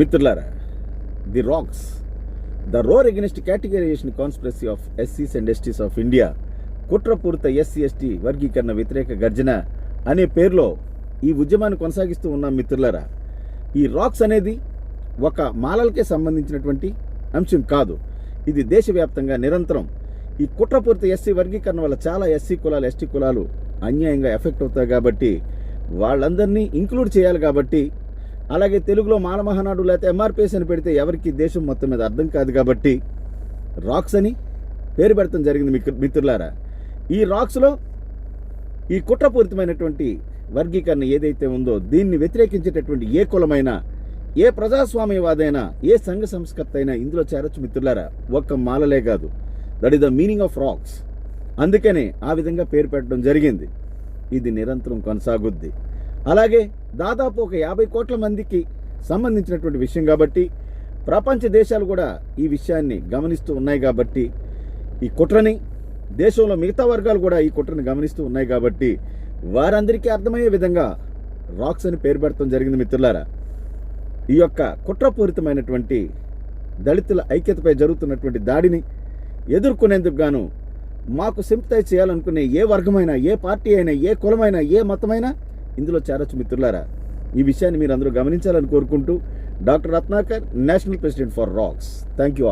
మిత్రులారా the rocks the roar against categorisation conspiracy of ఎస్సీస్ and STs of India కుట్రపూరిత ఎస్సీ ఎస్టీ వర్గీకరణ వ్యతిరేక గర్జన అనే పేరులో ఈ ఉద్యమాన్ని కొనసాగిస్తూ ఉన్నాం మిత్రులారా. ఈ రాక్స్ అనేది ఒక మాలలకే సంబంధించినటువంటి అంశం కాదు. ఇది దేశవ్యాప్తంగా నిరంతరం ఈ కుట్రపూరిత ఎస్సీ వర్గీకరణ వల్ల చాలా ఎస్సీ కులాలు ఎస్టీ కులాలు అన్యాయంగా ఎఫెక్ట్ అవుతాయి కాబట్టి వాళ్ళందరినీ ఇంక్లూడ్ చేయాలి కాబట్టి అలాగే తెలుగులో మానమహనాడు లేకపోతే ఎంఆర్పిఎస్ అని పెడితే ఎవరికి దేశం మొత్తం మీద అర్థం కాదు కాబట్టి రాక్స్ అని పేరు పెడతాం జరిగింది మిత్రు- మిత్రులారా. ఈ రాక్స్లో ఈ కుట్రపూరితమైనటువంటి వర్గీకరణ ఏదైతే ఉందో దీన్ని వ్యతిరేకించేటటువంటి ఏ కులమైనా ఏ ప్రజాస్వామ్యవాదైనా ఏ సంఘ సంస్కర్త అయినా ఇందులో చేరొచ్చు మిత్రులారా. ఒక్క మాలలే కాదు. That is the meaning of rocks అందుకనే ఆ విధంగా పేరు పెట్టడం జరిగింది. ఇది నిరంతరం కొనసాగుద్ది. అలాగే దాదాపు ఒక యాభై కోట్ల మందికి సంబంధించినటువంటి విషయం కాబట్టి ప్రపంచ దేశాలు కూడా ఈ విషయాన్ని గమనిస్తూ ఉన్నాయి కాబట్టి ఈ కుట్రని దేశంలో మిగతా వర్గాలు కూడా ఈ కుట్రని గమనిస్తూ ఉన్నాయి కాబట్టి వారందరికీ అర్థమయ్యే విధంగా రాక్స్ అని పేరు పెడతాం జరిగింది మిత్రులారా. ఈ యొక్క కుట్రపూరితమైనటువంటి దళితుల ఐక్యతపై జరుగుతున్నటువంటి దాడిని ఎదుర్కొనేందుకు గాను మాకు సింపతైజ్ చేయాలనుకునే ఏ వర్గమైనా ఏ పార్టీ అయినా ఏ కులమైనా ఏ మతమైనా ఇందులో చేరొచ్చు మిత్రులారా. ఈ విషయాన్ని మీరు అందరూ గమనించాలని కోరుకుంటూ doctor Ratnakar national president for rocks. Thank you